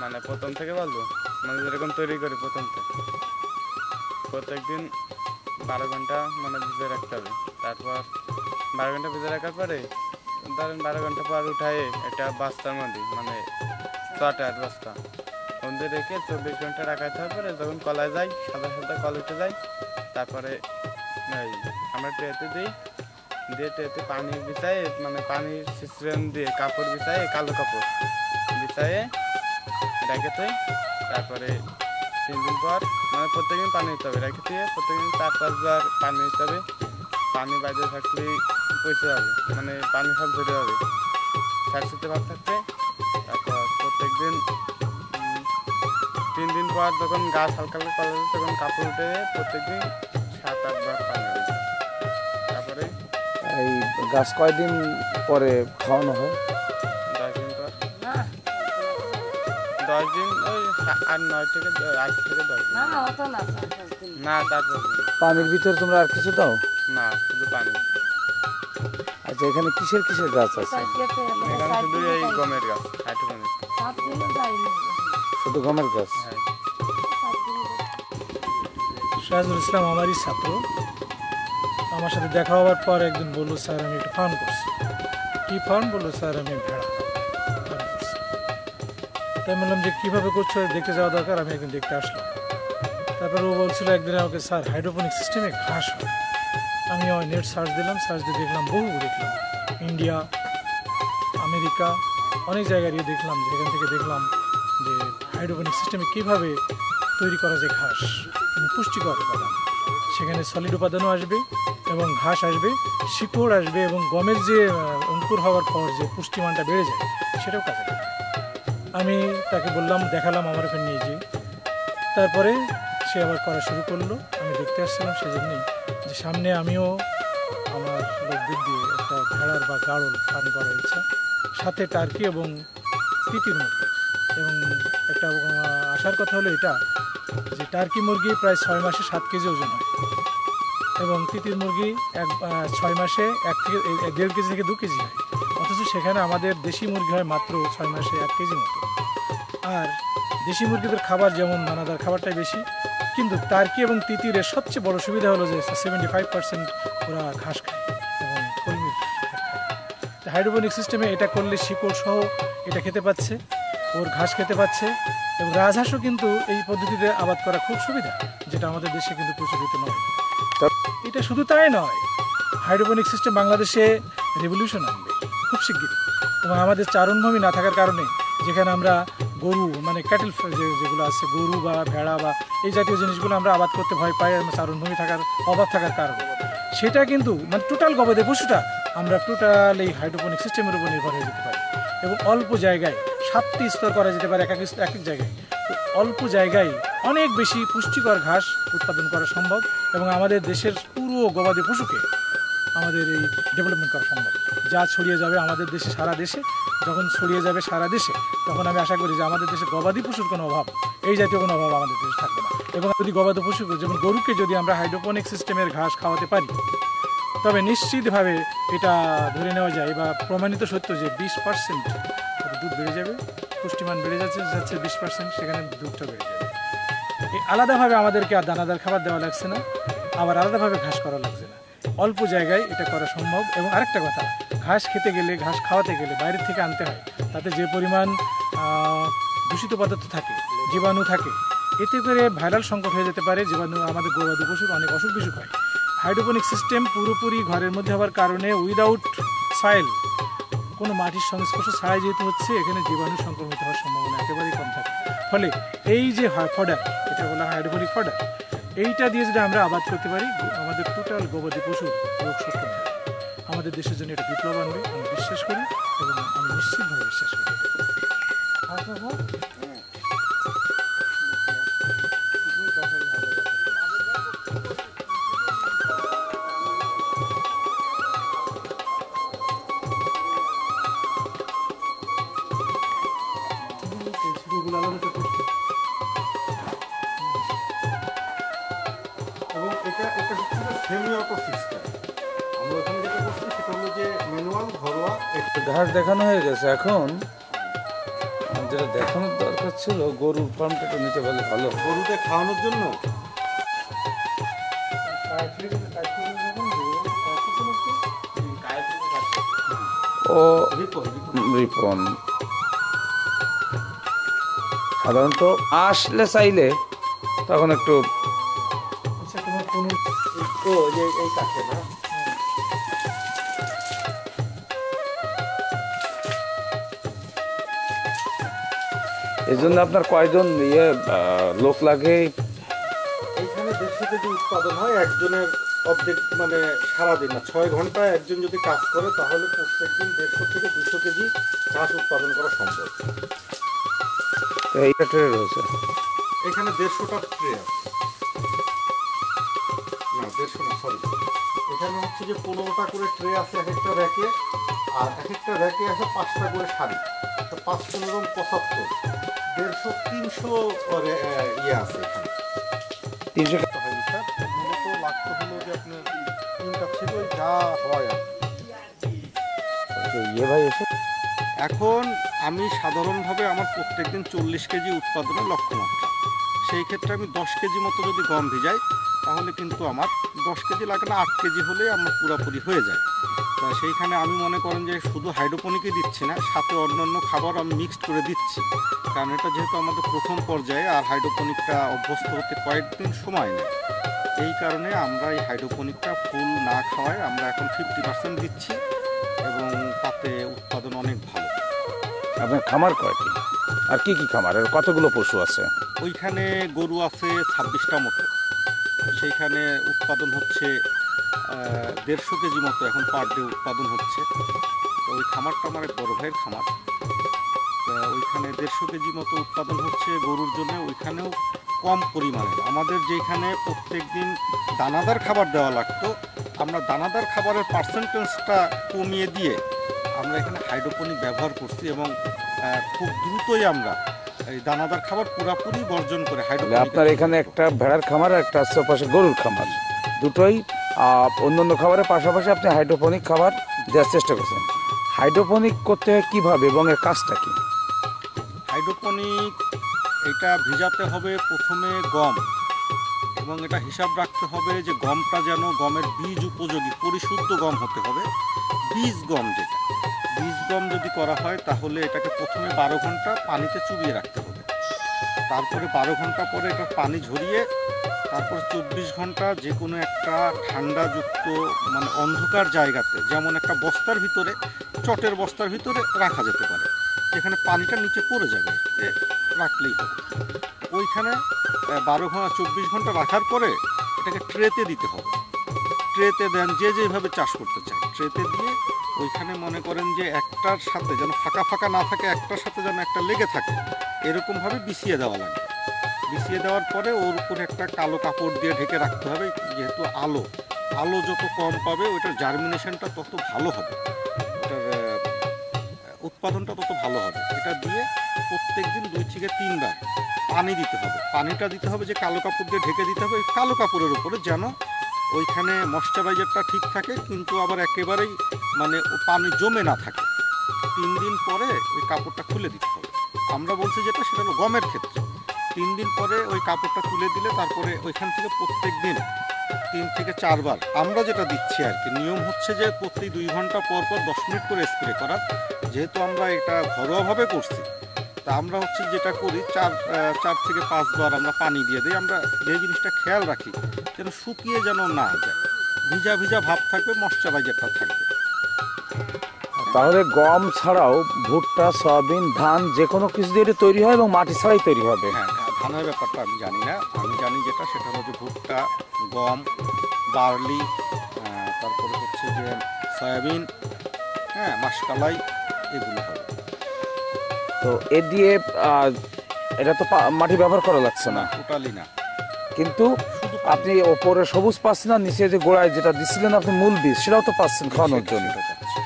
মানে প্রথম থেকে বলব মানে যেরকম তৈরি করি প্রথম থেকে। প্রত্যেকদিন বারো ঘণ্টা মানে ভিজে রাখতে হবে। তারপর বারো ঘণ্টা ভিজে রাখার পরে ধরেন বারো ঘণ্টা পর উঠায় একটা বস্তার মধ্যে মানে ছটা আট বস্তা মধ্যে রেখে চব্বিশ ঘণ্টা রাখাতে পরে যখন কলায় যায়, সাদা সাদা কল উঠে যায়, তারপরে আমরা ট্রেতে দিই, দিয়ে ট্রেতে পানি বিছাই মানে পানির সিস্টেম দিয়ে কাপড় বিছাই কালো কাপড় বিছায়ে রেখে তুই, তারপরে তিন দিন পর মানে প্রত্যেকদিন পানি দিতে হবে, রেখে দিয়ে প্রত্যেকদিন চার পাঁচবার পানি দিতে হবে, পানি বাইরে থাকলে পচে যাবে মানে পানি সব ঝরে যাবে। স্যাঁতসেঁতে ভাব থাকবে তারপর প্রত্যেকদিন তিন দিন পর যখন গাছ হালকা হালকা কলা তখন কাপড় উঠে প্রত্যেকদিন সাত আটবার পানি তারপরে? এই গাছ কয়দিন পরে খাওয়ানো হয়? দশ দিন ওই আট নয় থেকে আট থেকে দশ দিন। না তারপর পানির ভিতরে তোমরা আর কিছু দাও? না শুধু পানি। আচ্ছা এখানে কিসের কিসের গাছ আছে? মানে এখানে শুধু এই গমের গাছ শুধু গমের গাছ? হ্যাঁ। শাহজুল ইসলাম আমারই ছাত্র। আমার সাথে দেখা হওয়ার পর একদিন বলল স্যার আমি একটু ফার্ম করছি। কি ফার্ম? বলল স্যার আমি ভেড়া। তাই বললাম যে, কীভাবে করছ? দেখতে যাওয়া দরকার, আমি একদিন দেখতে আসলাম। তারপর ও বলছিল একদিন আমাকে, স্যার, হাইড্রোপনিক সিস্টেমে ঘাস হয়। আমি ওই নেট সার্চ দিলাম, সার্চ দিয়ে দেখলাম, বহু দেখলাম। ইন্ডিয়া, আমেরিকা, অনেক জায়গায় গিয়ে দেখলাম, যেখান থেকে দেখলাম যে, হাইড্রোপনিক সিস্টেমে কীভাবে তৈরি করা যায় ঘাস পুষ্টিকর উপাদান। সেখানে সলিড উপাদানও আসবে এবং ঘাস আসবে, শিকড় আসবে এবং গমের যে অঙ্কুর হওয়ার পর যে পুষ্টিমানটা বেড়ে যায়, সেটাও কাজে লাগবে। আমি তাকে বললাম, দেখালাম আমার ওখানে নিয়ে যেয়ে। তারপরে সে আবার করা শুরু করল। আমি দেখতে আসছিলাম সেজন্যই যে সামনে আমিও আমার লোকদের দিয়ে একটা ভেড়ার বা গাড়ল ফার্ম করার ইচ্ছা সাথে টার্কি এবং তিতির মুরগি। এবং একটা আসার কথা হলো এটা যে টার্কি মুরগি প্রায় ছয় মাসে সাত কেজি ওজন হয়। এবং তিতির মুরগি এক ছয় মাসে এক থেকে দেড় কেজি থেকে দু কেজি হয়। অথচ সেখানে আমাদের দেশি মুরগি হয় মাত্র ছয় মাসে এক কেজি মতো। আর দেশি মুরগিদের খাবার যেমন দানাদার খাবারটাই বেশি, কিন্তু টার্কি এবং তিতিরের সবচেয়ে বড় সুবিধা হলো যে সেভেন্টি ফাইভ পার্সেন্ট ওরা ঘাস খায় এবং তো হাইড্রোপনিক সিস্টেমে এটা করলে শিকড় সহ এটা খেতে পাচ্ছে, ওর ঘাস খেতে পাচ্ছে এবং রাজহাঁসও কিন্তু এই পদ্ধতিতে আবাদ করা খুব সুবিধা, যেটা আমাদের দেশে কিন্তু প্রচলিত নয়। এটা শুধু তাই নয় হাইড্রোপনিক সিস্টেম বাংলাদেশে রেভলিউশন আনবে, খুব শিগগিরই। এবং আমাদের চারণভূমি না থাকার কারণে যেখানে আমরা গরু মানে ক্যাটেল যেগুলো আছে, গরু বা ভেড়া বা এই জাতীয় জিনিসগুলো আমরা আবাদ করতে ভয় পাই চারণভূমি থাকার অভাব থাকার কারণে। সেটা কিন্তু মানে টোটাল গবাদি পশুটা আমরা টোটাল এই হাইড্রোপনিক সিস্টেমের উপর নির্ভর হয়ে যেতে পারি। এবং অল্প জায়গায়, সাতটি স্তর করা যেতে পারে এক এক এক এক জায়গায়। তো অল্প জায়গায় অনেক বেশি পুষ্টিকর ঘাস উৎপাদন করা সম্ভব এবং আমাদের দেশের পুরো গবাদি পশুকে আমাদের এই ডেভেলপমেন্ট করা সম্ভব। যা ছড়িয়ে যাবে আমাদের দেশে, সারা দেশে, যখন ছড়িয়ে যাবে সারা দেশে, তখন আমি আশা করি যে আমাদের দেশে গবাদি পশুর কোনো অভাব, এই জাতীয় কোনো অভাব আমাদের দেশে থাকবে না। এবং যদি গবাদি পশু যেমন গরুকে যদি আমরা হাইড্রোপনিক সিস্টেমের ঘাস খাওয়াতে পারি, তবে নিশ্চিতভাবে এটা ধরে নেওয়া যায় বা প্রমাণিত সত্য যে বিশ পার্সেন্ট দুধ বেড়ে যাবে, পুষ্টিমান বেড়ে যাচ্ছে যাচ্ছে বিশ পার্সেন্ট, সেখানে দুধটা বেড়ে যাবে। আলাদাভাবে আমাদেরকে আর দানাদার খাবার দেওয়া লাগছে না, আবার আলাদাভাবে ঘাস করা লাগছে না। অল্প জায়গায় এটা করা সম্ভব। এবং আরেকটা কথা ঘাস খেতে গেলে, ঘাস খাওয়াতে গেলে বাইরের থেকে আনতে হয়, তাতে যে পরিমাণ দূষিত পদার্থ থাকে, জীবাণু থাকে, এতে করে ভাইরাল সংকট হয়ে যেতে পারে, জীবাণু আমাদের গবাদি পশুর অনেক অসুখ বিসুখ হয়। হাইড্রোপনিক সিস্টেম পুরোপুরি ঘরের মধ্যে হওয়ার কারণে উইদাউট সয়েল কোনো মাটির সংস্পর্শ ছাড়াই যেহেতু হচ্ছে, এখানে জীবাণু সংক্রমিত হওয়ার সম্ভাবনা একেবারেই কম থাকে। ফলে এই যে ফডার, এটা বলা হয় হাইড্রোপনিক ফডার, এইটা দিয়ে যদি আমরা আবাদ করতে পারি, আমাদের টোটাল গবাদি পশুর রোগ যাবে আমাদের দেশের জন্য এটা বিপ্লব আনবে আমি বিশ্বাস করি এবং আমি নিশ্চিতভাবে বিশ্বাস করি। দেখানো হয়ে গেছে। এখন যেটা দেখানোর দরকার ছিল গরুর ফার্মটা একটু নিতে পারলে ভালো। গরুতে খাওয়ানোর জন্য? ও রিপন সাধারণত আসলে চাইলে তখন একটু আচ্ছা তোমার কোনো যে এই কাছে না? এই জন্য আপনার কয়জন ইয়ে লোক লাগে? এইখানে দেড়শো কেজি উৎপাদন হয় একজনের অর্ধেক মানে সারাদিন না ছয় ঘন্টায় একজন যদি কাজ করে তাহলে প্রত্যেক দিন দেড়শো থেকে দুশো কেজি চাষ উৎপাদন করা সম্ভব। এইটা ট্রে রয়েছে? এখানে দেড়শোটা ট্রে আছে। না দেড়শো না সরি এখানে হচ্ছে যে পনেরোটা করে ট্রে আছে এক একটা র্যাকে আর এক একটা র্যাকে আছে পাঁচটা করে শাড়ি তো পাঁচ পনেরো পঁচাত্তর। দেড়শো তিনশো ইয়ে আছে এখানে। তিনশো? হয়নি স্যার? মূলত লাগতো হলো যে আপনার তিনটা ছিল যা হয় ইয়ে ভাই এসে। এখন আমি সাধারণভাবে আমার প্রত্যেকদিন চল্লিশ কেজি উৎপাদনের লক্ষ্যমাত্রা সেই ক্ষেত্রে আমি দশ কেজি মতো যদি গম ভিজাই তাহলে কিন্তু আমার দশ কেজি লাগে না আট কেজি হলে আমার পুরোপুরি হয়ে যায়। সেইখানে আমি মনে করেন যে শুধু হাইড্রোপনিকই দিচ্ছি না সাথে অন্যান্য খাবার আমি মিক্সড করে দিচ্ছি। কারণ এটা যেহেতু আমাদের প্রথম পর্যায়ে আর হাইড্রোপনিকটা অভ্যস্ত হতে কয়েকদিন সময় নেয়। এই কারণে আমরা এই হাইড্রোপনিকটা ফুল না খাওয়ায় আমরা এখন ফিফটি পার্সেন্ট দিচ্ছি এবং তাতে উৎপাদন অনেক ভালো। আপনার খামার কয়টি? আর কি কি খামার? আর কতগুলো পশু আছে? ওইখানে গরু আছে ছাব্বিশটা মতো। সেইখানে উৎপাদন হচ্ছে দেড়শো কেজি মতো এখন পার ডে উৎপাদন হচ্ছে। তো ওই খামারটা আমার বড় ভাইয়ের খামার। তা ওইখানে দেড়শো কেজি মতো উৎপাদন হচ্ছে গরুর জন্য। ওইখানেও কম পরিমাণে। আমাদের যেখানে প্রত্যেক দিন দানাদার খাবার দেওয়া লাগতো, আমরা দানাদার খাবারের পার্সেন্টেজটা কমিয়ে দিয়ে আমরা এখানে হাইড্রোপনিক ব্যবহার করছি এবং খুব দ্রুতই আমরা এই দানাদার খাবার পুরাপুরি বর্জন করে হাইড্রোপনিক আপনার এখানে একটা ভেড়ার খামার আর একটা আশেপাশে গরুর খামার। দুটোই অন্যান্য খাবারের পাশাপাশি আপনি হাইড্রোপনিক খাবার দেওয়ার চেষ্টা করছেন। হাইড্রোপনিক করতে হয় কীভাবে এবং এর কাজটা কি? হাইড্রোপনিক এটা ভিজাতে হবে প্রথমে গম এবং এটা হিসাব রাখতে হবে যে গমটা যেন গমের বীজ উপযোগী, পরিশুদ্ধ গম হতে হবে। বীজ গম যেটা, বীজ গম যদি করা হয় তাহলে এটাকে প্রথমে বারো ঘণ্টা পানিতে চুবিয়ে রাখতে হবে। তারপরে বারো ঘণ্টা পরে এটা পানি ঝরিয়ে তারপর চব্বিশ ঘণ্টা যে কোনো একটা ঠান্ডাযুক্ত মানে অন্ধকার জায়গাতে, যেমন একটা বস্তার ভিতরে, চটের বস্তার ভিতরে রাখা যেতে পারে। যেখানে পানিটা নিচে পড়ে যাবে রাখলেই হবে। ওইখানে বারো ঘণ্টা চব্বিশ ঘণ্টা রাখার পরে এটাকে ট্রেতে দিতে হবে। ট্রেতে দেন যে যেভাবে চাষ করতে চায়। ট্রেতে দিয়ে ওইখানে মনে করেন যে একটার সাথে যেন ফাঁকা ফাঁকা না থাকে, একটার সাথে যেন একটা লেগে থাকে। এরকমভাবে বিছিয়ে দেওয়া লাগবে বিছিয়ে দেওয়ার পরে ওর উপরে একটা কালো কাপড় দিয়ে ঢেকে রাখতে হবে, যেহেতু আলো। আলো যত কম পাবে ওইটার জার্মিনেশনটা তত ভালো হবে। ওটার উৎপাদনটা তত ভালো হবে। এটা দিয়ে প্রত্যেক দিন দুই থেকে তিনবার পানি দিতে হবে। পানিটা দিতে হবে যে কালো কাপড় দিয়ে ঢেকে দিতে হবে কালো কাপড়ের উপরে যেন ওইখানে ময়শ্চারাইজারটা ঠিক থাকে, কিন্তু আবার একেবারেই মানে পানি জমে না থাকে। তিন দিন পরে ওই কাপড়টা খুলে দিতে আমরা বলছি যেটা, সেটা হলো গমের ক্ষেত্রে। তিন দিন পরে ওই কাপড়টা তুলে দিলে তারপরে ওইখান থেকে প্রত্যেক দিন তিন থেকে চারবার আমরা যেটা দিচ্ছি আর কি, নিয়ম হচ্ছে যে প্রতি দুই ঘণ্টা পর পর দশ মিনিট করে স্প্রে করার যেহেতু আমরা এটা ঘরোয়াভাবে করছি, তা আমরা হচ্ছে যেটা করি, চার চার থেকে পাঁচবার আমরা পানি দিয়ে দিই। আমরা যে জিনিসটা খেয়াল রাখি, যেন শুকিয়ে যেন না যায়। ভিজা ভিজা ভাব থাকবে ময়শ্চারাইজারটা থাকবে। তাহলে গম ছাড়াও ভুট্টা সয়াবিন ধান যে কোনো কিছু দিয়ে তৈরি হয় এবং মাটি ছাড়াই তৈরি হবে। হ্যাঁ ধানের ব্যাপারটা আমি জানি না। আমি জানি যেটা সেটা হচ্ছে ভুট্টা গম বার্লি তারপরে হচ্ছে যে সয়াবিন হ্যাঁ মাসকালাই এগুলো হবে। তো এ দিয়ে এটা তো মাটি ব্যবহার করা লাগছে না। টোটালি না। কিন্তু আপনি ওপরে সবুজ পাচ্ছেন না নিচে যে গোড়ায় যেটা দিছিলেন আপনি মূল বীজ সেটাও তো পাচ্ছেন খাওয়ানোর জন্য।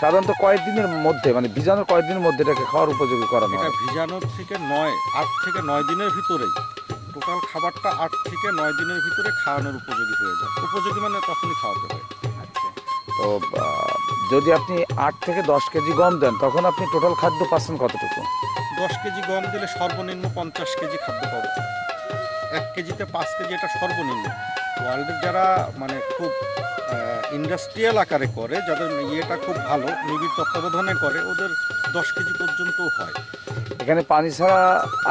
সাধারণত কয়েকদিনের মধ্যে মানে বীজাণুর কয়েকদিনের মধ্যে এটাকে খাওয়ার উপযোগী করানো এটা ভিজানোর থেকে নয় আট থেকে নয় দিনের ভিতরেই। টোটাল খাবারটা আট থেকে নয় দিনের ভিতরে খাওয়ানোর উপযোগী হয়ে যায়। উপযোগী মানে তখনই খাওয়াতে হয়। তো যদি আপনি আট থেকে দশ কেজি গম দেন তখন আপনি টোটাল খাদ্য পাচ্ছেন কতটুকু? দশ কেজি গম দিলে সর্বনিম্ন পঞ্চাশ কেজি খাদ্য পাবো। এক কেজিতে পাঁচ কেজি এটা সর্বনিম্ন। ওয়ার্ল্ডের যারা মানে খুব ইন্ডাস্ট্রিয়াল আকারে করে যাদের ইয়েটা খুব ভালো নিবিড় তত্ত্বাবধানে করে ওদের দশ কেজি পর্যন্তও হয়। এখানে পানি ছাড়া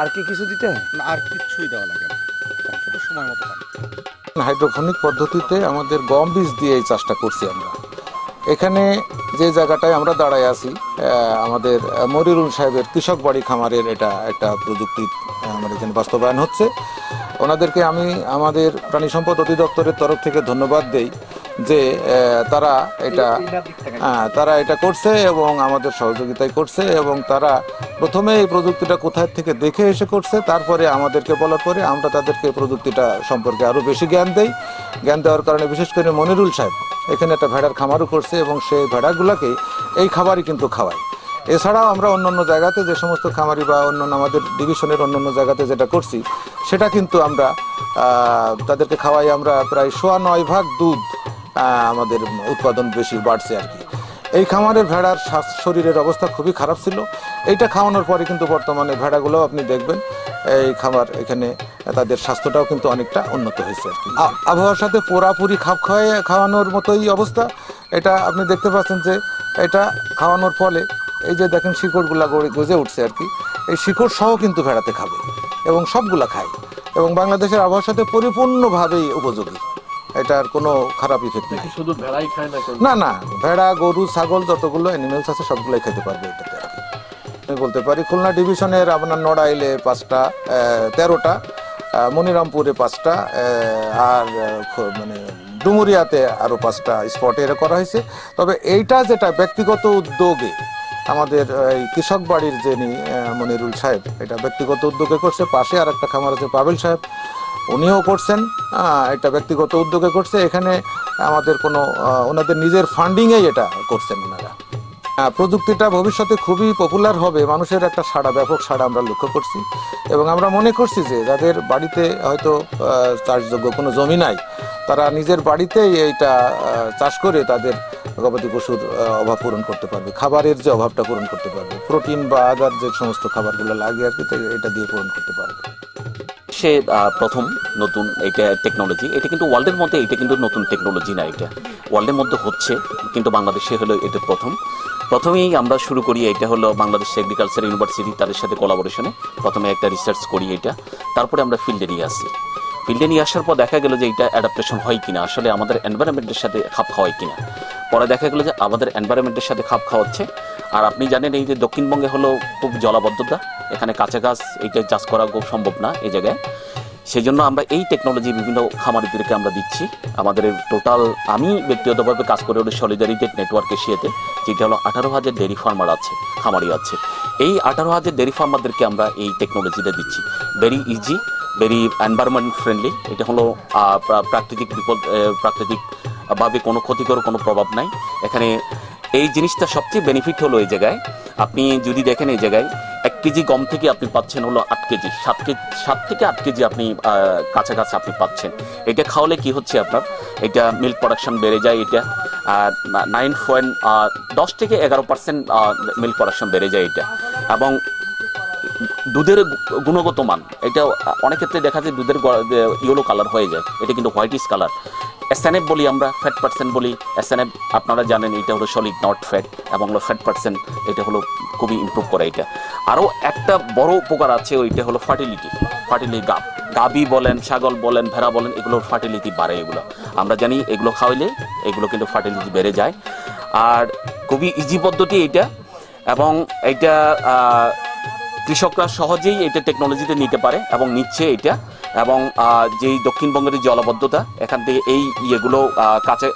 আর কি কিছু দিতে হয়? না আর কিছুই দেওয়া লাগে না। শুধু সময় মতো পানি। হাইড্রোফোনিক পদ্ধতিতে আমাদের গম বীজ দিয়ে এই চাষটা করছি আমরা। এখানে যে জায়গাটায় আমরা দাঁড়ায় আছি আমাদের মরিরুল সাহেবের কৃষক বাড়ি খামারের এটা একটা প্রযুক্তি আমার এখানে বাস্তবায়ন হচ্ছে। ওনাদেরকে আমি আমাদের প্রাণী সম্পদ অধিদপ্তরের তরফ থেকে ধন্যবাদ দেই যে তারা এটা তারা এটা করছে এবং আমাদের সহযোগিতায় করছে এবং তারা প্রথমে এই প্রযুক্তিটা কোথায় থেকে দেখে এসে করছে, তারপরে আমাদেরকে বলার পরে আমরা তাদেরকে প্রযুক্তিটা সম্পর্কে আরও বেশি জ্ঞান দেই। জ্ঞান দেওয়ার কারণে বিশেষ করে মনিরুল সাহেব, এখানে একটা ভেড়ার খামারও করছে এবং সেই ভেড়াগুলোকে এই খাবারই কিন্তু খাওয়ায়। এছাড়াও আমরা অন্যান্য জায়গাতে যে সমস্ত খামারি বা অন্যান্য আমাদের ডিভিশনের অন্যান্য জায়গাতে যেটা করছি, সেটা কিন্তু আমরা তাদেরকে খাওয়াই আমরা প্রায় সোয়া নয় ভাগ দুধ আমাদের উৎপাদন বেশি বাড়ছে আর কি। এই খামারের ভেড়ার শরীরের অবস্থা খুবই খারাপ ছিল। এইটা খাওয়ানোর পরে কিন্তু বর্তমানে ভেড়াগুলো আপনি দেখবেন, এই খামার এখানে তাদের স্বাস্থ্যটাও কিন্তু অনেকটা উন্নত হয়েছে আবহাওয়ার সাথে পুরাপুরি খাপ খাওয়ানোর মতোই অবস্থা। এটা আপনি দেখতে পাচ্ছেন যে, এটা খাওয়ানোর ফলে এই যে দেখেন শিকড়গুলা গড়ে- গজে উঠছে আর কি এই শিকড় সহ কিন্তু ভেড়াতে খাবে এবং সবগুলা খায়। এবং বাংলাদেশের আবহাওয়ার সাথে পরিপূর্ণভাবেই উপযোগী। এটার কোনো খারাপ ইফেক্ট নেই। শুধু ভেড়াই খায় না না না ভেড়া গরু ছাগল যতগুলো অ্যানিমেলস আছে সবগুলোই খেতে পারবে এটাতে আর কি। আমি বলতে পারি খুলনা ডিভিশনের আপনার নড়াইলে পাঁচটা তেরোটা মনিরামপুরে পাঁচটা আর মানে ডুমুরিয়াতে আরও পাঁচটা স্পটে এটা করা হয়েছে। তবে এইটা যেটা ব্যক্তিগত উদ্যোগে আমাদের, এই কৃষক বাড়ির যিনি মনিরুল সাহেব, এটা ব্যক্তিগত উদ্যোগে করছে। পাশে আর একটা খামার আছে পাবেল সাহেব, উনিও করছেন। এটা ব্যক্তিগত উদ্যোগে করছে। এখানে আমাদের কোনো ওনাদের নিজের ফান্ডিংয়েই এটা করছেন ওনারা। প্রযুক্তিটা ভবিষ্যতে খুবই পপুলার হবে। মানুষের একটা সাড়া, ব্যাপক সাড়া আমরা লক্ষ্য করছি। এবং আমরা মনে করছি যে, যাদের বাড়িতে হয়তো চাষযোগ্য কোনো জমি নাই, তারা নিজের বাড়িতেই এইটা চাষ করে তাদের গবাদি পশুর অভাব পূরণ করতে পারবে, খাবারের যে অভাবটা পূরণ করতে পারবে, প্রোটিন বা আদার যে সমস্ত খাবারগুলো লাগে আর কি এটা দিয়ে পূরণ করতে পারবে। সে প্রথম নতুন এটা টেকনোলজি এটা কিন্তু ওয়ার্ল্ডের মধ্যে, এটা কিন্তু নতুন টেকনোলজি না এটা। ওয়ার্ল্ডের মধ্যে হচ্ছে, কিন্তু বাংলাদেশে হলো এটা প্রথম। প্রথমেই আমরা শুরু করি এটা হলো বাংলাদেশ এগ্রিকালচার ইউনিভার্সিটি তাদের সাথে কোলাবোরেশনে প্রথমে একটা রিসার্চ করি এটা, তারপরে আমরা ফিল্ডে নিয়ে আসি। ফিল্ডে নিয়ে আসার পর দেখা গেল যে এটা অ্যাডাপ্টেশন হয় কিনা, আসলে আমাদের এনভায়রনমেন্টের সাথে খাপ খাওয়ায় কিনা। পরে দেখা গেলো যে আমাদের এনভায়রনমেন্টের সাথে খাপ খাওয়াচ্ছে। আর আপনি জানেন এই যে দক্ষিণবঙ্গে হলো খুব জলাবদ্ধতা, এখানে কাঁচা গাছ, এইটা চাষ করা খুব সম্ভব না এই জায়গায়। সেই জন্য আমরা এই টেকনোলজি বিভিন্ন খামারিদেরকে আমরা দিচ্ছি। আমাদের টোটাল আমি ব্যক্তিগতভাবে কাজ করে হলো সলিডারিটি নেটওয়ার্ক এশিয়াতে যেটা হলো আঠারো হাজার ডেরি ফার্মার আছে, খামারি আছে। এই আঠারো হাজার ডেয়ারি ফার্মারদেরকে আমরা এই টেকনোলজিটা দিচ্ছি। Very easy very environment friendly এটা হলো প্রাকৃতিক বিপদ প্রাকৃতিক ভাবে কোনো ক্ষতিকর কোনো প্রভাব নাই। এখানে এই জিনিসটা সবচেয়ে বেনিফিট হলো এই জায়গায়। আপনি যদি দেখেন এই জায়গায়, এক কেজি গম থেকে আপনি পাচ্ছেন হলো আট কেজি। সাত কেজি সাত থেকে আট কেজি আপনি কাছাকাছি আপনি পাচ্ছেন। এটা খাওয়ালে কি হচ্ছে আপনার? এটা মিল্ক প্রোডাকশন বেড়ে যায়, এটা নাইন পয়েন্ট দশ থেকে এগারো পার্সেন্ট মিল্ক প্রোডাকশন বেড়ে যায় এটা। এবং দুধের গুণগত মান, এটা অনেক ক্ষেত্রে দেখা যায় দুধের ইয়েলো কালার হয়ে যায়, এটা কিন্তু হোয়াইটিস কালার এসএনএফ বলি আমরা ফ্যাট পার্সেন্ট বলি এসএনএফ আপনারা জানেন এটা হলো সলিড নট ফ্যাট এবং হলো ফ্যাট পার্সেন্ট এটা হলো খুবই ইমপ্রুভ করে এটা। আরও একটা বড় উপকার আছে, ওইটা হলো ফার্টিলিটি ফার্টিলিটি গাব গাবি বলেন, ছাগল বলেন, ভেড়া বলেন, এগুলোর ফার্টিলিটি বাড়ে এগুলো। আমরা জানি এগুলো খাওয়াইলে এগুলো কিন্তু ফার্টিলিটি বেড়ে যায়। আর খুবই ইজি পদ্ধতি এটা, এবং এটা কৃষকরা সহজেই এটা টেকনোলজিতে নিতে পারে এবং নিচ্ছে এটা এবং যেই দক্ষিণবঙ্গের জলবদ্ধতা, এখান থেকে এই ইয়েগুলো কাছে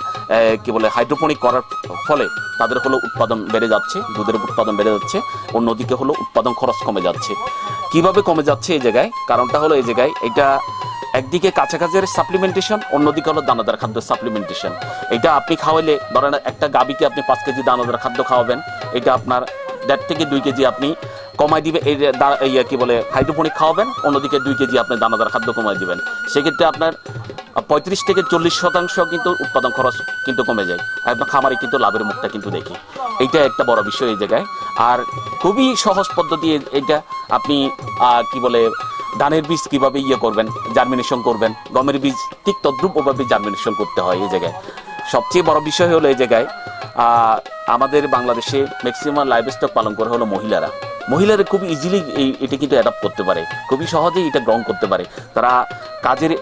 কি বলে, হাইড্রোপনিক করার ফলে তাদের হলো উৎপাদন বেড়ে যাচ্ছে, দুধের উৎপাদন বেড়ে যাচ্ছে, অন্যদিকে হলো উৎপাদন খরচ কমে যাচ্ছে। কীভাবে কমে যাচ্ছে এই জায়গায়? কারণটা হলো এই জায়গায় এটা একদিকে কাছাকাছির সাপ্লিমেন্টেশন অন্যদিকে হলো দানাদার খাদ্য সাপ্লিমেন্টেশন এটা আপনি খাওয়াইলে, ধরেন একটা গাবিকে আপনি পাঁচ কেজি দানাদার খাদ্য খাওয়াবেন, এটা আপনার দেড় থেকে দুই কেজি আপনি কমাই দিবে, এই ইয়ে কি বলে, হাইড্রোপনিক খাওয়াবেন, অন্যদিকে দুই কেজি আপনি দানাদার খাদ্য কমাই দিবেন। সেক্ষেত্রে আপনার পঁয়ত্রিশ থেকে চল্লিশ শতাংশ কিন্তু উৎপাদন খরচ কিন্তু কমে যায়। একদম খামারে কিন্তু লাভের মুখটা কিন্তু দেখি। এইটা একটা বড় বিষয় এই জায়গায়। আর খুবই সহজ পদ্ধতি এটা আপনি কি বলে, ধানের বীজ কীভাবে ইয়ে করবেন জার্মিনেশন করবেন, গমের বীজ ঠিক তদ্রুপভাবে জার্মিনেশন করতে হয় এই জায়গায়। সবচেয়ে বড় বিষয় হলো এই জায়গায় আমাদের বাংলাদেশে ম্যাক্সিমাম লাইভ স্টক পালন করে হলো মহিলারা। মহিলারা খুব ইজিলি এই, এটা কিন্তু অ্যাডাপ্ট করতে পারে। খুবই সহজেই এটা গ্রহণ করতে পারে। তারা কাজের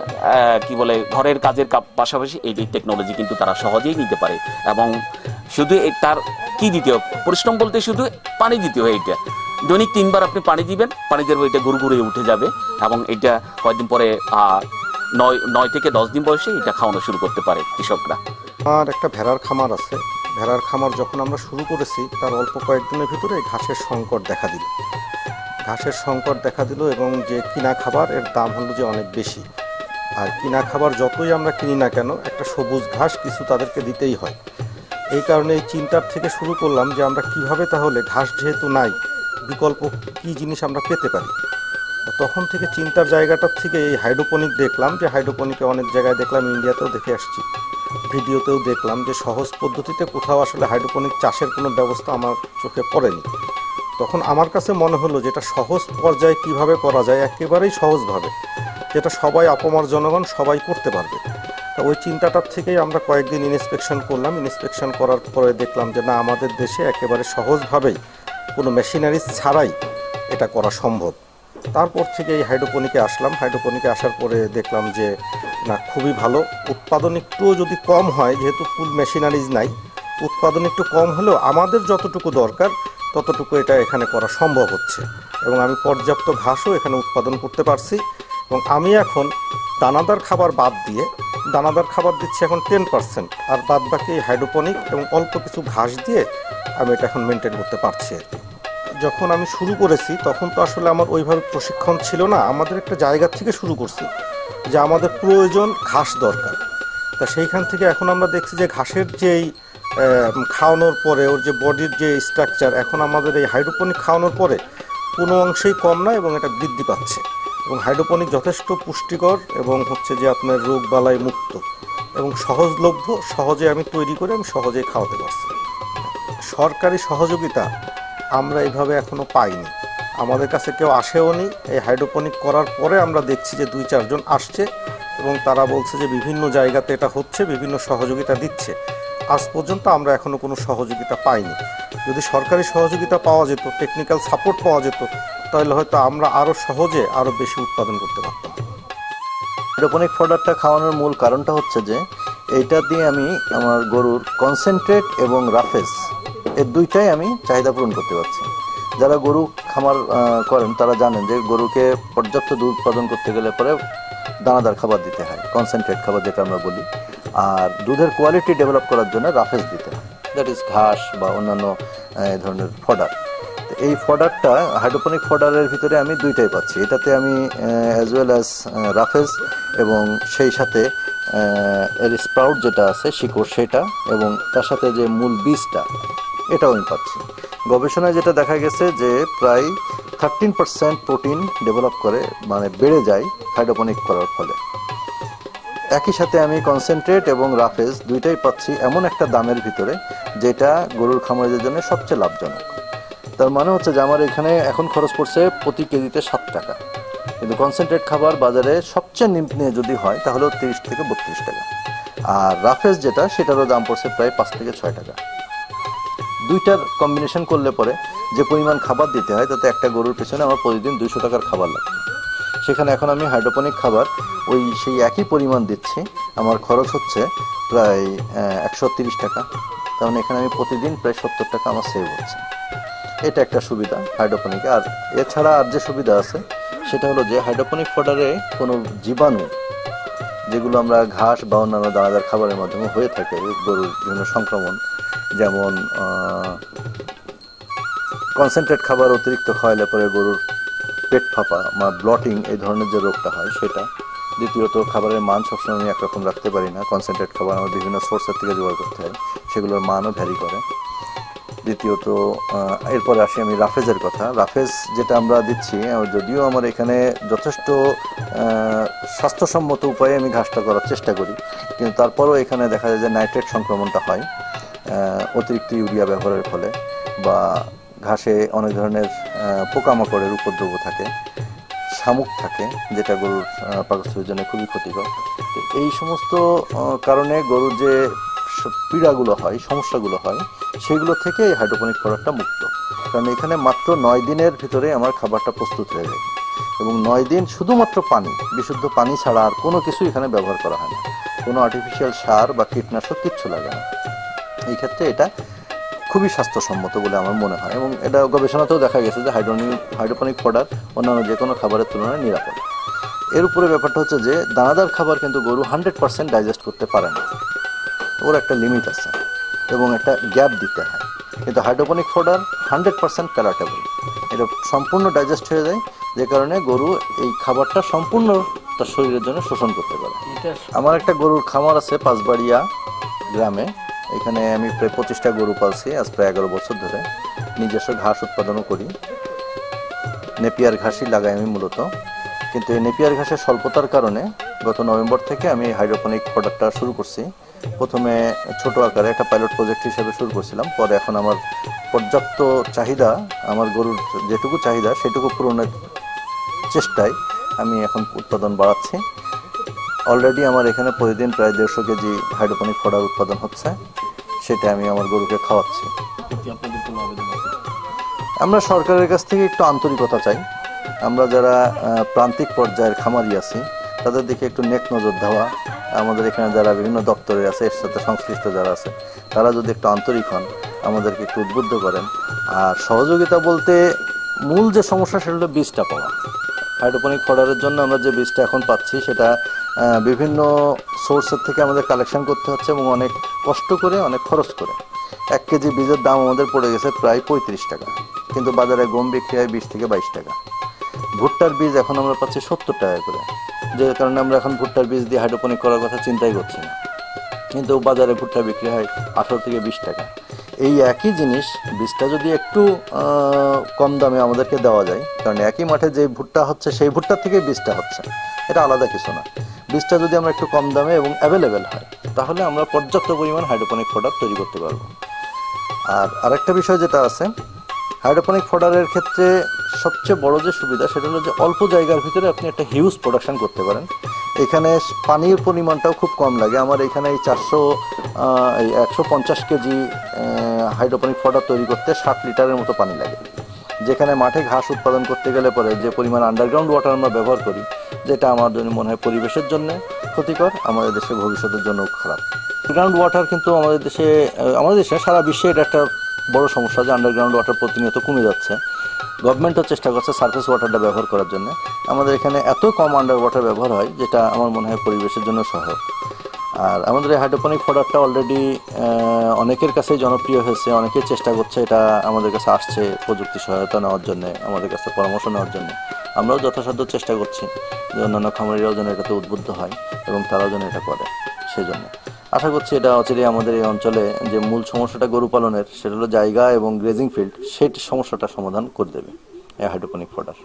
কি বলে, ঘরের কাজের পাশাপাশি এই টেকনোলজি কিন্তু তারা সহজেই নিতে পারে। এবং শুধু তার কি দিতে হবে পরিশ্রম বলতে শুধু পানি দিতে হয় এটা। দৈনিক তিনবার আপনি পানি দিবেন, পানি দেবেন এটা গুড় গুড়ে উঠে যাবে এবং এটা কয়েকদিন পরে নয় নয় থেকে দশ দিন বয়সে এটা খাওয়ানো শুরু করতে পারে কৃষকরা। আমার একটা ভেড়ার খামার আছে। ভেড়ার খামার যখন আমরা শুরু করেছি, তার অল্প কয়েকদিনের ভিতরে ঘাসের সংকট দেখা দিল। ঘাসের সংকট দেখা দিল এবং যে কিনা খাবার, এর দাম হলো যে অনেক বেশি। আর কিনা খাবার যতই আমরা কিনি না কেন, একটা সবুজ ঘাস কিছু তাদেরকে দিতেই হয়। এই কারণে এই চিন্তার থেকে শুরু করলাম যে আমরা কীভাবে তাহলে ঘাস যেহেতু নাই, বিকল্প কি জিনিস আমরা পেতে পারি? তখন থেকে চিন্তার জায়গাটার থেকে এই হাইড্রোপনিক দেখলাম যে হাইড্রোপনিকে অনেক জায়গায় দেখলাম, ইন্ডিয়াতেও দেখে আসছি। ভিডিওতেও দেখলাম যে সহজ পদ্ধতিতে কোথাও আসলে হাইড্রোপনিক চাষের কোনো ব্যবস্থা আমার চোখে পড়েনি। তখন আমার কাছে মনে হলো যেটা সহজ পর্যায়ে কীভাবে করা যায় একেবারেই সহজভাবে, যেটা সবাই অপমর জনগণ সবাই করতে পারবে। তা ওই চিন্তাটার থেকেই আমরা কয়েকদিন ইন্সপেকশন করলাম। ইন্সপেকশন করার পরে দেখলাম যে না, আমাদের দেশে একেবারে সহজভাবেই কোনো মেশিনারিজ ছাড়াই এটা করা সম্ভব। তারপর থেকে এই হাইড্রোপনিকে আসলাম। হাইড্রোপনিকে আসার পরে দেখলাম যে, না, খুবই ভালো। উৎপাদন একটুও যদি কম হয়, যেহেতু ফুল মেশিনারিজ নাই, উৎপাদন একটু কম হলেও আমাদের যতটুকু দরকার, ততটুকু এটা এখানে করা সম্ভব হচ্ছে। এবং আমি পর্যাপ্ত ঘাসও এখানে উৎপাদন করতে পারছি। এবং আমি এখন দানাদার খাবার বাদ দিয়ে, দানাদার খাবার দিচ্ছি এখন টেন পার্সেন্ট আর বাদ বাকি হাইড্রোপনিক এবং অল্প কিছু ঘাস দিয়ে আমি এটা এখন মেনটেন করতে পারছি আর কি। যখন আমি শুরু করেছি, তখন তো আসলে আমার ওইভাবে প্রশিক্ষণ ছিল না। আমাদের একটা জায়গা থেকে শুরু করছি যে আমাদের প্রয়োজন ঘাস দরকার। তা সেইখান থেকে এখন আমরা দেখছি যে ঘাসের যেই খাওয়ানোর পরে, ওর যে বডির যে স্ট্রাকচার এখন আমাদের এই হাইড্রোপনিক খাওয়ানোর পরে কোনো অংশেই কম না এবং এটা বৃদ্ধি পাচ্ছে। এবং হাইড্রোপনিক যথেষ্ট পুষ্টিকর এবং হচ্ছে যে আপনার রোগ বালাই মুক্ত। এবং সহজলভ্য, সহজে আমি তৈরি করে আমি সহজেই খাওয়াতে পারছি। সরকারি সহযোগিতা আমরা এইভাবে এখনও পাইনি। আমাদের কাছে কেউ আসেও নি। এই হাইড্রোপনিক করার পরে আমরা দেখছি যে দুই, চারজন আসছে এবং তারা বলছে যে বিভিন্ন জায়গাতে এটা হচ্ছে, বিভিন্ন সহযোগিতা দিচ্ছে। আজ পর্যন্ত আমরা এখনও কোনো সহযোগিতা পাইনি। যদি সরকারি সহযোগিতা পাওয়া যেত টেকনিক্যাল সাপোর্ট পাওয়া যেত, তাহলে হয়তো আমরা আরও সহজে আরও বেশি উৎপাদন করতে পারতাম। হাইড্রোপনিক ফডারটা খাওয়ানোর মূল কারণটা হচ্ছে যে, এইটা দিয়ে আমি আমার গরুর কনসেন্ট্রেট এবং রাফেজ এর দুইটাই আমি চাহিদা পূরণ করতে পারছি। যারা গরু খামার করেন, তারা জানেন যে গরুকে পর্যাপ্ত দুধ উৎপাদন করতে গেলে পরে দানাদার খাবার দিতে হয় কনসেন্ট্রেট খাবার যেটা আমরা বলি। আর দুধের কোয়ালিটি ডেভেলপ করার জন্য রাফেজ দিতে হয় দ্যাট ইজ ঘাস বা অন্যান্য ধরনের ফডার এই ফডারটা হাইড্রোপনিক ফডারের ভিতরে আমি দুইটাই পাচ্ছি। এটাতে আমি অ্যাজ ওয়েল অ্যাজ রাফেজ এবং সেই সাথে এর স্প্রাউট যেটা আছে, শিকড়, সেটা এবং তার সাথে যে মূল বীজটা এটাও আমি পাচ্ছি গবেষণায় যেটা দেখা গেছে যে প্রায় থার্টিন পার্সেন্ট প্রোটিন ডেভেলপ করে মানে বেড়ে যায় হাইড্রোপনিক করার ফলে। একই সাথে আমি কনসেন্ট্রেট এবং রাফেজ দুইটাই পাচ্ছি এমন একটা দামের ভিতরে, যেটা গরুর খামারের জন্য সবচেয়ে লাভজনক। তার মানে হচ্ছে যে আমার এখানে এখন খরচ পড়ছে প্রতি কেজিতে সাত টাকা। কিন্তু কনসেন্ট্রেট খাবার বাজারে সবচেয়ে নিম্নে যদি হয় তাহলেও তিরিশ থেকে বত্রিশ টাকা। আর রাফেজ যেটা, সেটারও দাম পড়ছে প্রায় পাঁচ থেকে ছয় টাকা। দুইটার কম্বিনেশন করলে পরে যে পরিমাণ খাবার দিতে হয়, তাতে একটা গরুর পেছনে আমার প্রতিদিন দুইশো টাকার খাবার লাগবে সেখানে এখন আমি হাইড্রোপনিক খাবার, ওই সেই একই পরিমাণ দিচ্ছি। আমার খরচ হচ্ছে প্রায় একশো তিরিশ টাকা। তার মানে এখানে আমি প্রতিদিন প্রায় সত্তর টাকা আমার সেভ হচ্ছে। এটা একটা সুবিধা হাইড্রোপনিকে আর এছাড়া আর যে সুবিধা আছে, সেটা হলো যে হাইড্রোপনিক ফডারে কোনো জীবাণু, যেগুলো আমরা ঘাস বা অন্যান্য দানাদার খাবারের মাধ্যমে হয়ে থাকে, গরুর বিভিন্ন সংক্রমণ যেমন কনসেন্ট্রেট খাবার অতিরিক্ত খাওয়ালে পরে গরুর পেট ফাঁপা বা ব্লটিং এই ধরনের যে রোগটা হয় সেটা। দ্বিতীয়ত, খাবারের মান সবসময় আমি একরকম রাখতে পারি না। কনসেন্ট্রেট খাবার আমার বিভিন্ন সোর্সের থেকে জোগাড় করতে হয়, সেগুলোর মানও ভ্যারি করে। দ্বিতীয়ত এরপরে আসি আমি রাফেজের কথা। রাফেজ যেটা আমরা দিচ্ছি যদিও আমার এখানে যথেষ্ট স্বাস্থ্যসম্মত উপায়ে আমি ঘাসটা করার চেষ্টা করি, কিন্তু তারপরেও এখানে দেখা যায় যে নাইট্রেট সংক্রমণটা হয়। অতিরিক্ত ইউরিয়া ব্যবহারের ফলে বা ঘাসে অনেক ধরনের পোকামাকড়ের উপদ্রব থাকে, শামুক থাকে, যেটা গরুর পাকস্থলীর জন্য খুবই ক্ষতিকর। এই সমস্ত কারণে গরুর যে পীড়াগুলো হয়, সমস্যাগুলো হয়, সেগুলো থেকে এই হাইড্রোপনিক প্রোডাক্টটা মুক্ত। কারণ এখানে মাত্র নয় দিনের ভিতরে আমার খাবারটা প্রস্তুত হয়ে যায় এবং নয় দিন শুধুমাত্র পানি, বিশুদ্ধ পানি ছাড়া আর কোনো কিছু এখানে ব্যবহার করা হয় না। কোনো আর্টিফিশিয়াল সার বা কীটনাশক কিচ্ছু লাগে না। এই ক্ষেত্রে এটা খুবই স্বাস্থ্যসম্মত বলে আমার মনে হয় এবং এটা গবেষণাতেও দেখা গেছে যে হাইড্রোনিক হাইড্রোপনিক প্রোডাক্ট অন্যান্য যে কোনো খাবারের তুলনায় নিরাপদ। এর উপরে ব্যাপারটা হচ্ছে যে দানাদার খাবার কিন্তু গরু হান্ড্রেড পার্সেন্ট ডাইজেস্ট করতে পারে না। ওর একটা লিমিট আছে এবং একটা গ্যাপ দিতে হয়। কিন্তু hydroponic fodder hundred percent palatable এটা সম্পূর্ণ ডাইজেস্ট হয়ে যায় যে কারণে গরু এই খাবারটা সম্পূর্ণ তার শরীরের জন্য শোষণ করতে পারে। আমার একটা গরুর খামার আছে পাঁচবাড়িয়া গ্রামে। এখানে আমি প্রায় পঁচিশটা গরু পালছি আজ প্রায় এগারো বছর ধরে। নিজস্ব ঘাস উৎপাদনও করি। নেপিয়ার ঘাসই লাগাই আমি মূলত। কিন্তু এই নেপিয়ার ঘাসের স্বল্পতার কারণে গত নভেম্বর থেকে আমি হাইড্রোপনিক প্রোডাক্টটা শুরু করছি। প্রথমে ছোট আকারে একটা পাইলট প্রজেক্ট হিসেবে শুরু করছিলাম। পরে এখন আমার পর্যাপ্ত চাহিদা, আমার গরুর যেটুকু চাহিদা, সেটুকু পূরণের চেষ্টায় আমি এখন উৎপাদন বাড়াচ্ছি। অলরেডি আমার এখানে প্রতিদিন প্রায় দেড়শো কেজি হাইড্রোপনিক ফোডার উৎপাদন হচ্ছে। সেটা আমি আমার গরুকে খাওয়াচ্ছি। আমরা সরকারের কাছ থেকে একটু আন্তরিকতা চাই। আমরা যারা প্রান্তিক পর্যায়ের খামারি আছি তাদের দিকে একটু নেক নজর দেওয়া। আমাদের এখানে যারা বিভিন্ন দপ্তরে আছে এর সাথে সংশ্লিষ্ট যারা আছে তারা যদি একটু আন্তরিক হন আমাদেরকে একটু উদ্বুদ্ধ করেন। আর সহযোগিতা বলতে মূল যে সমস্যা সেটা হলো বীজটা পাওয়া। হাইড্রোপনিক ফডারের জন্য আমরা যে বীজটা এখন পাচ্ছি, সেটা বিভিন্ন সোর্সের থেকে আমাদের কালেকশন করতে হচ্ছে এবং অনেক কষ্ট করে, অনেক খরচ করে। এক কেজি বীজের দাম আমাদের পড়ে গেছে প্রায় পঁয়ত্রিশ টাকা, কিন্তু বাজারে গম বিক্রি হয় বিশ থেকে বাইশ টাকা। ভুট্টার বীজ এখন আমরা পাচ্ছি সত্তর টাকা করে, যে কারণে আমরা এখন ভুট্টার বীজ দিয়ে হাইড্রোপনিক করার কথা চিন্তাই করছি না। কিন্তু বাজারে ভুট্টা বিক্রি হয় আঠারো থেকে বিশ টাকা। এই একই জিনিস বীজটা যদি একটু কম দামে আমাদেরকে দেওয়া যায়, কারণ একই মাঠে যে ভুট্টা হচ্ছে, সেই ভুট্টার থেকে বীজটা হচ্ছে। এটা আলাদা কিছু না। বীজটা যদি আমরা একটু কম দামে এবং অ্যাভেলেবেল হয়, তাহলে আমরা পর্যাপ্ত পরিমাণ হাইড্রোপনিক ফোডার তৈরি করতে পারব। আর আরেকটা বিষয় যেটা আছে হাইড্রোপনিক ফোডারের ক্ষেত্রে সবচেয়ে বড় যে সুবিধা, সেটা হলো যে অল্প জায়গার ভিতরে আপনি একটা হিউজ প্রোডাকশন করতে পারেন। এখানে পানির পরিমাণটাও খুব কম লাগে। আমার এখানে এই চারশো একশো পঞ্চাশ কেজি হাইড্রোপনিক ফোডার তৈরি করতে ষাট লিটারের মতো পানি লাগে। যেখানে মাঠে ঘাস উৎপাদন করতে গেলে পরে যে পরিমাণ আন্ডারগ্রাউন্ড ওয়াটার আমরা ব্যবহার করি, যেটা আমার জন্য মনে হয় পরিবেশের জন্য ক্ষতিকর, আমাদের দেশের ভবিষ্যতের জন্য খারাপ। গ্রাউন্ড ওয়াটার কিন্তু আমাদের দেশে আমাদের দেশে সারা বিশ্বে এটা একটা বড় সমস্যা যে আন্ডারগ্রাউন্ড ওয়াটার প্রতিনিয়ত কমে যাচ্ছে। গভর্নমেন্টও চেষ্টা করছে সার্ফেস ওয়াটারটা ব্যবহার করার জন্য। আমাদের এখানে এত কম আন্ডার ওয়াটার ব্যবহার হয়, যেটা আমার মনে হয় পরিবেশের জন্য সহায়ক। আর আমাদের হাইড্রোপনিক প্রোডাক্টটা অলরেডি অনেকের কাছেই জনপ্রিয় হয়েছে অনেকেই চেষ্টা করছে এটা আমাদের কাছে আসছে প্রযুক্তি সহায়তা নেওয়ার জন্য, আমাদের কাছে পরামর্শ নেওয়ার জন্য। আমরাও যথাসাধ্য চেষ্টা করছি যে অন্যান্য খামারিরাও যেন এটাতে উদ্বুদ্ধ হয় এবং তারাও যেন এটা করে সেই জন্য আশা করছি এটা অচিরে আমাদের এই অঞ্চলে যে মূল সমস্যাটা গরু পালনের, সেটা হলো জায়গা এবং গ্রেজিং ফিল্ড সেই সমস্যাটা সমাধান করে দেবে এই হাইড্রোপনিক ফোডার